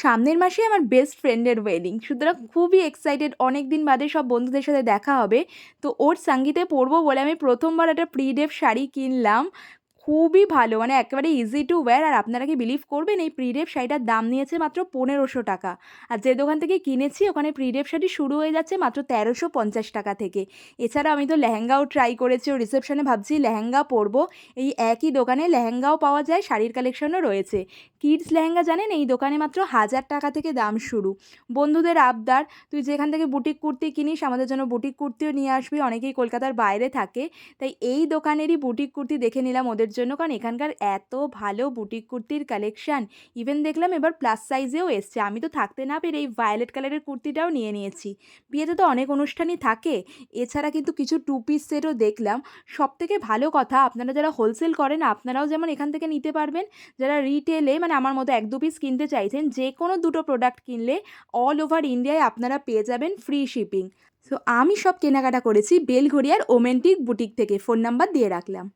সামনের মাসে আমার বেস্ট ফ্রেন্ডের ওয়েডিং সুতরাং খুবই এক্সাইটেড অনেক দিন বাদে সব বন্ধুদের সাথে দেখা হবে। তো ওর সঙ্গীতে পরবো বলে আমি প্রথমবার একটা প্রিডেপ শাড়ি কিনলাম। খুবই ভালো। মানে একেবারে ইজি টু ওয়্যার আর আপনারা কি বিলিভ করবেন? এই প্রিডেপ শাড়িটার দাম নিয়েছে মাত্র পনেরোশো টাকা। আর যে দোকান থেকে কিনেছি, ওখানে প্রিডেপ শাড়ি শুরু হয়ে যাচ্ছে মাত্র তেরোশো পঞ্চাশ টাকা থেকে। এছাড়া আমি তো লেহেঙ্গাও ট্রাই করেছি, ও রিসেপশনে ভাবছি লেহেঙ্গা পরবো। এই একই দোকানে লেহেঙ্গাও পাওয়া যায়, শাড়ির কালেকশনও রয়েছে। কিডস লেহেঙ্গা জানেন, এই দোকানে মাত্র হাজার টাকা থেকে দাম শুরু। বন্ধুদের আবদার, তুই যেখান থেকে বুটিক কুর্তি কিনিস, আমাদের জন্য বুটিক কুর্তিও নিয়ে আসবি, অনেকেই কলকাতার বাইরে থাকে। তাই এই দোকানেরই বুটিক কুর্তি দেখে নিলাম, ওদের জন্য, কারণ এখানকার এত ভালো বুটিক কুর্তির কালেকশান ইভেন দেখলাম এবার প্লাস সাইজেও এসছে। আমি তো থাকতে না পেরে এই ভায়োলেট কালারের কুর্তিটাও নিয়ে নিয়েছি। বিয়েতে তো অনেক অনুষ্ঠানই থাকে। এছাড়া কিন্তু কিছু টু পিস সেটও দেখলাম। সব থেকে ভালো কথা, আপনারা যারা হোলসেল করেন, আপনারাও যেমন এখান থেকে নিতে পারবেন। যারা রিটেলে মানে আমার মতো এক দু পিস কিনতে চাইছেন, যে কোনো দুটো প্রোডাক্ট কিনলে অল ওভার ইন্ডিয়ায় আপনারা পেয়ে যাবেন ফ্রি শিপিং সো আমি সব কেনাকাটা করেছি বেলঘড়িয়ার ওমেন্টিক বুটিক থেকে। ফোন নাম্বার দিয়ে রাখলাম।